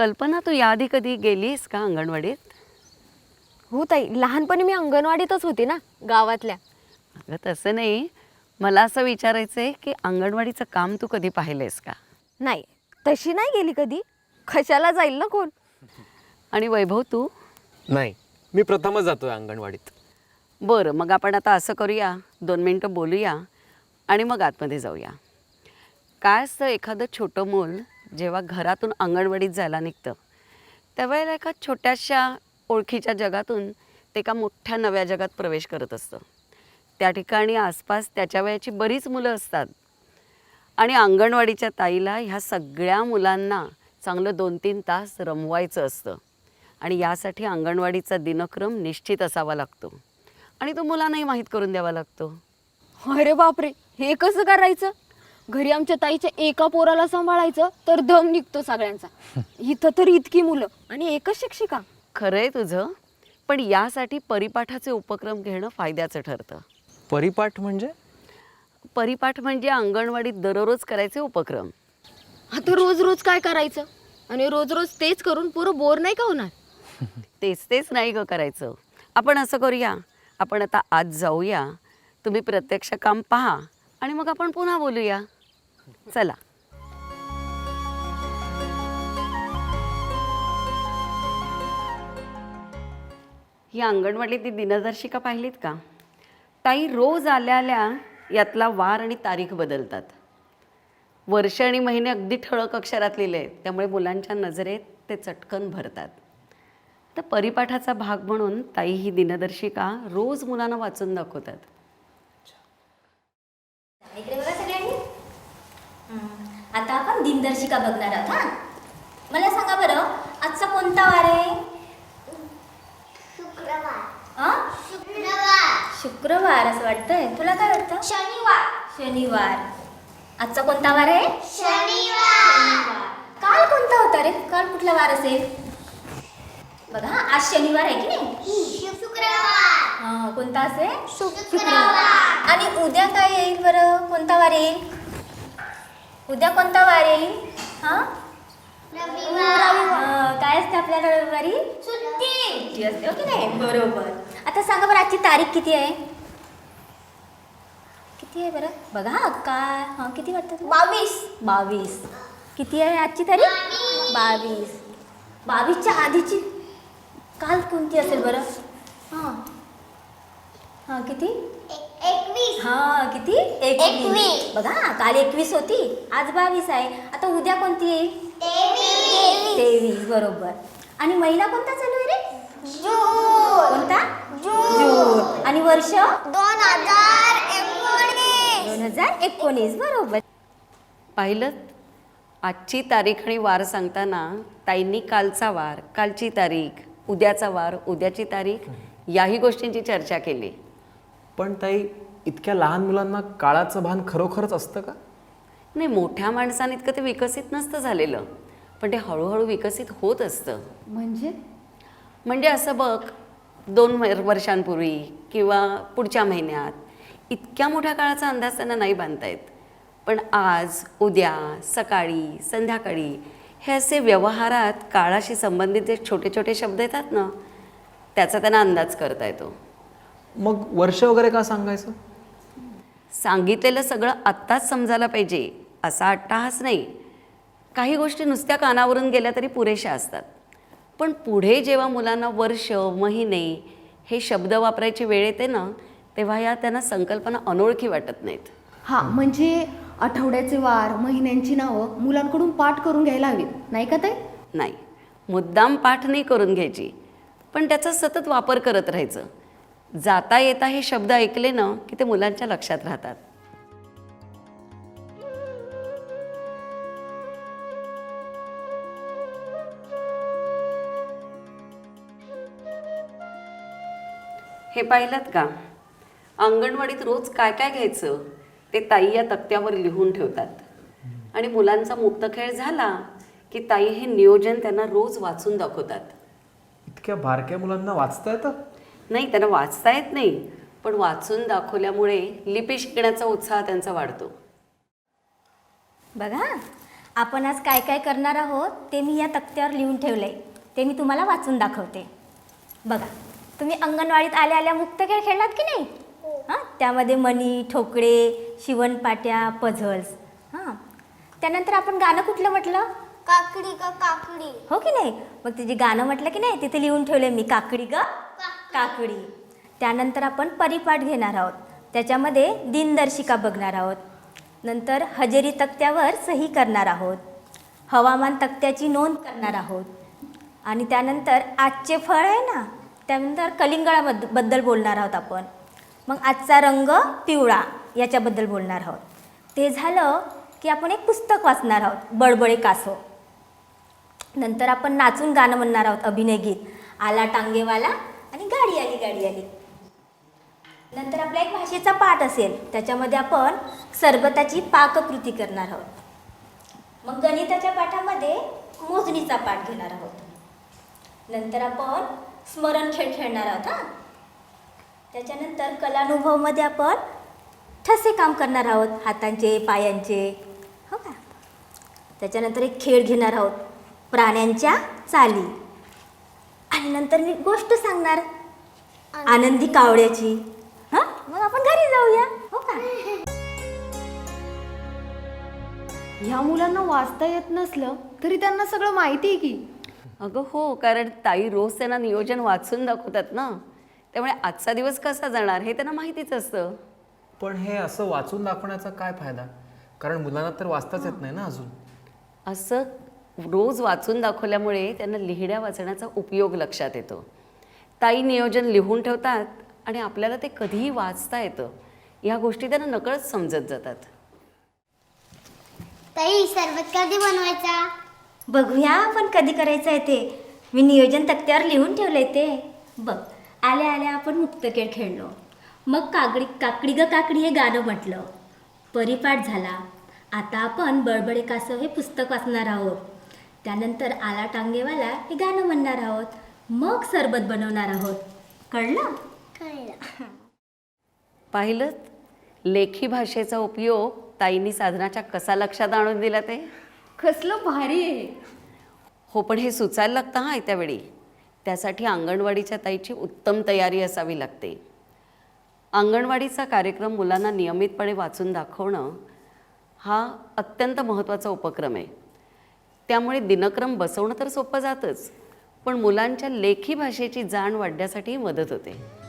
कल्पना तू याआधी कधी गेलीस का अंगणवाडीत? हो ताई लहानपणी मी अंगणवाडीतच होती ना गावातल्या. अगं तसं नाही. मला असं विचारायचं आहे की अंगणवाडीचं काम तू कधी पाहिलंयस का? नाही तशी नाही गेली कधी. कशाला जाईल ना कोण? आणि वैभव तू? नाही मी प्रथमच जातोय अंगणवाडीत. बरं मग आपण आता असं करूया. दोन मिनटं बोलूया आणि मग आतमध्ये जाऊया. काय असतं एखादं छोटं मूल जेव्हा घरातून अंगणवाडीत जायला निघतं त्यावेळेला एका छोट्याशा ओळखीच्या जगातून ते एका मोठ्या नव्या जगात प्रवेश करत असतं. त्या ठिकाणी आसपास त्याच्या वयाची बरीच मुलं असतात. आणि अंगणवाडीच्या ताईला ह्या सगळ्या मुलांना चांगलं दोन तीन तास रमवायचं असतं. आणि यासाठी अंगणवाडीचा दिनक्रम निश्चित असावा लागतो. आणि तो मुलांनाही माहीत करून द्यावा लागतो. अरे बापरे! हे कसं करायचं? घरी आमच्या ताईच्या एका पोराला सांभाळायचं तर दम निघतो सगळ्यांचा. इथं तर इतकी मुलं आणि एकच शिक्षिका. खरं आहे तुझं पण यासाठी परिपाठाचे उपक्रम घेणं फायद्याचं ठरतं. परिपाठ म्हणजे? परिपाठ म्हणजे अंगणवाडीत दररोज करायचे उपक्रम. आता रोज रोज काय करायचं? आणि रोज रोज तेच करून पुरं बोर नाही का होणार? तेच तेच नाही ग करायचं. आपण असं करूया. आपण आता आज जाऊया. तुम्ही प्रत्यक्ष काम पहा. आणि मग आपण पुन्हा बोलूया. चला. ही अंगणवाडीतली दिनदर्शिका पाहिलीत का? ताई रोज आल्या आल्या यातला वार आणि तारीख बदलतात. वर्ष आणि महिने अगदी ठळक अक्षरात लिहिले आहेत. त्यामुळे मुलांच्या नजरेत ते चटकन भरतात. तर परिपाठाचा भाग म्हणून ताई ही दिनदर्शिका रोज मुलांना वाचून दाखवतात इकडे बघा सगळ्यांनी हं, आता आपण दिनदर्शिका बघणार आहोत हा? मला सांगा बरं आजचा कोणता वार आहे? शुक्रवार. शुक्रवार. असं वाटतंय. तुला काय वाटतं? शनिवार. शनिवार. आजचा कोणता वार आहे? शनिवार. काल कोणता होता रे? काल कुठला वार असेल? बघा आज शनिवार आहे की नाही? शुक्रवार. हा, कोणता असेल? शुक्रवार. आणि उद्या काय येईल बरं? कोणता वार येईल? उद्या कोणता वार येईल? हा? रविवार. हा, काय असते आपल्याला रविवारी? सुट्टी. असते हो की नाही? बरोबर. आता सांगा बरं आजची तारीख किती आहे? किती आहे बरं? बघा हा, काय हा किती वाटतं? बावीस. बावीस. किती आहे आजची तारीख? बावीस. बावीसच्या आधीची काल कोणती असेल बरं? हां. हां किती? एकवीस. हा किती? एकवीस. बघा काल एकवीस होती आज बावीस आहे. आता उद्या कोणती येईल? तेवीस. तेवीस बरोबर. आणि महिना कोणता चालू आहे रे? जून. कोणता? जून. जून. आणि वर्ष? दोन हजार एकोणीस. दोन हजार एकोणीस बरोबर. पाहिलं? आजची तारीख आणि वार सांगताना ताईंनी कालचा वार कालची तारीख उद्याचा वार उद्याची तारीख याही गोष्टींची चर्चा केली. पण ताई इतक्या लहान मुलांना काळाचं भान खरोखरच असतं का? नाही मोठ्या माणसाने इतकं ते विकसित नसतं झालेलं. पण ते हळूहळू विकसित होत असतं. म्हणजे? म्हणजे असं बघ दोन वर- वर्षांपूर्वी किंवा पुढच्या महिन्यात इतक्या मोठ्या काळाचा अंदाज त्यांना नाही बांधता येत. पण आज उद्या सकाळी संध्याकाळी हे असे व्यवहारात काळाशी संबंधित जे छोटे छोटे शब्द येतात ना त्याचा त्यांना अंदाज करता येतो. मग वर्ष वगैरे का सांगायचं? सांगितलेलं सगळं आत्ताच समजायला पाहिजे असा अट्टाहास नाही. काही गोष्टी नुसत्या कानावरून गेल्या तरी पुरेशा असतात. पण पुढे जेव्हा मुलांना वर्ष महिने हे शब्द वापरायची वेळ येते ना तेव्हा या त्यांना संकल्पना अनोळखी वाटत नाहीत. हा म्हणजे आठवड्याचे वार महिन्यांची नावं मुलांकडून पाठ करून घ्यायला हवीत नाही का ताई? नाही मुद्दाम पाठ नाही करून घ्यायची. पण त्याचा सतत वापर करत राहायचं. जाता येता हे शब्द ऐकले ना की ते मुलांच्या लक्षात राहतात. हे पाहिलं का? अंगणवाडीत रोज काय काय घ्यायचं ते ताई या तक्त्यावर लिहून ठेवतात. आणि मुलांचा मुक्त खेळ झाला की ताई हे नियोजन त्यांना रोज वाचून दाखवतात. इतक्या बारक्या मुलांना वाचता येतं? नाही त्यांना वाचता येत नाही. पण वाचून दाखवल्यामुळे लिपी शिकण्याचा उत्साह त्यांचा वाढतो. बघा आपण आज काय काय करणार आहोत ते मी या तक्त्यावर लिहून ठेवलं आहे ते मी तुम्हाला वाचून दाखवते. बघा तुम्ही अंगणवाडीत आल्या आल्या मुक्त खेळ खेळलात की नाही? हां. त्यामध्ये मणी ठोकळे शिवणपाट्या पझल्स हां. त्यानंतर आपण गाणं कुठलं म्हटलं? काकडी का काकडी. हो की नाही? मग ते जे गाणं म्हटलं की नाही तिथे लिहून ठेवले मी काकडी ग? काकडी. त्यानंतर आपण परिपाठ घेणार आहोत. त्याच्यामध्ये दिनदर्शिका बघणार आहोत. नंतर हजेरी तक्त्यावर सही करणार आहोत. हवामान तक्त्याची नोंद करणार आहोत. आणि त्यानंतर आजचे फळ आहे ना त्यानंतर कलिंगडाबद्दबद्दल बोलणार आहोत आपण. मग आजचा रंग पिवळा याच्याबद्दल बोलणार आहोत. ते झालं की आपण एक पुस्तक वाचणार आहोत बडबडे कासो नंतर आपण नाचून गाणं म्हणणार आहोत अभिनय गीत. आला टांगेवाला आणि गाडी आली गाडी आली. नंतर आपला एक भाषेचा पाठ असेल. त्याच्यामध्ये आपण सरबताची पाककृती करणार आहोत. मग गणिताच्या पाठामध्ये मोजणीचा पाठ घेणार आहोत. नंतर आपण स्मरण खेळ खेळणार आहोत हां. त्याच्यानंतर कलानुभवमध्ये आपण ठसे काम करणार आहोत हातांचे पायांचे हो का? त्याच्यानंतर एक खेळ घेणार आहोत प्राण्यांच्या चाली. आणि नंतर मी गोष्ट सांगणार. आनंदी कावड्याची हां? मग आपण घरी जाऊया. हो का? ह्या मुलांना वाचता येत नसलं तरी त्यांना सगळं माहिती आहे की. अगं हो कारण ताई रोज त्यांना नियोजन वाचून दाखवतात ना. त्यामुळे आजचा दिवस कसा जाणार हे त्यांना माहितीच असतं. पण हे असं वाचून दाखवण्याचा काय फायदा? कारण मुलांना तर वाचताच येत नाही ना अजून. असं रोज वाचून दाखवल्यामुळे त्यांना लिहिण्या वाचण्याचा उपयोग लक्षात येतो. ताई नियोजन लिहून ठेवतात आणि आपल्याला ते कधीही वाचता येतं. ह्या गोष्टी त्यांना नकळत समजत जातात. ताई सरबत कधी बनवायचा? बघूया आपण कधी करायचं आहे ते. मी नियोजन तक्त्यावर लिहून ठेवलंय ते. बघ आल्या आल्या आपण मुक्त खेळ खेळलो. मग काकडी काकडी ग काकडी हे गाणं म्हटलं. परिपाठ झाला. आता आपण बडबडे कासव हे पुस्तक वाचणार आहोत. त्यानंतर आला टांगेवाला हे गाणं म्हणणार आहोत. मग सरबत बनवणार आहोत. कळलं? कळलं. पाहिलं लेखी भाषेचा उपयोग ताईंनी साधनाच्या कसा लक्षात आणून दिला ते? कसलं भारी. आहे हो पण हे सुचायला लागतं हां त्यावेळी त्यासाठी अंगणवाडीच्या ताईची उत्तम तयारी असावी लागते. अंगणवाडीचा कार्यक्रम मुलांना नियमितपणे वाचून दाखवणं हा अत्यंत महत्त्वाचा उपक्रम आहे. त्यामुळे दिनक्रम बसवणं तर सोपं जातंच. पण मुलांच्या लेखी भाषेची जाण वाढण्यासाठीही मदत होते.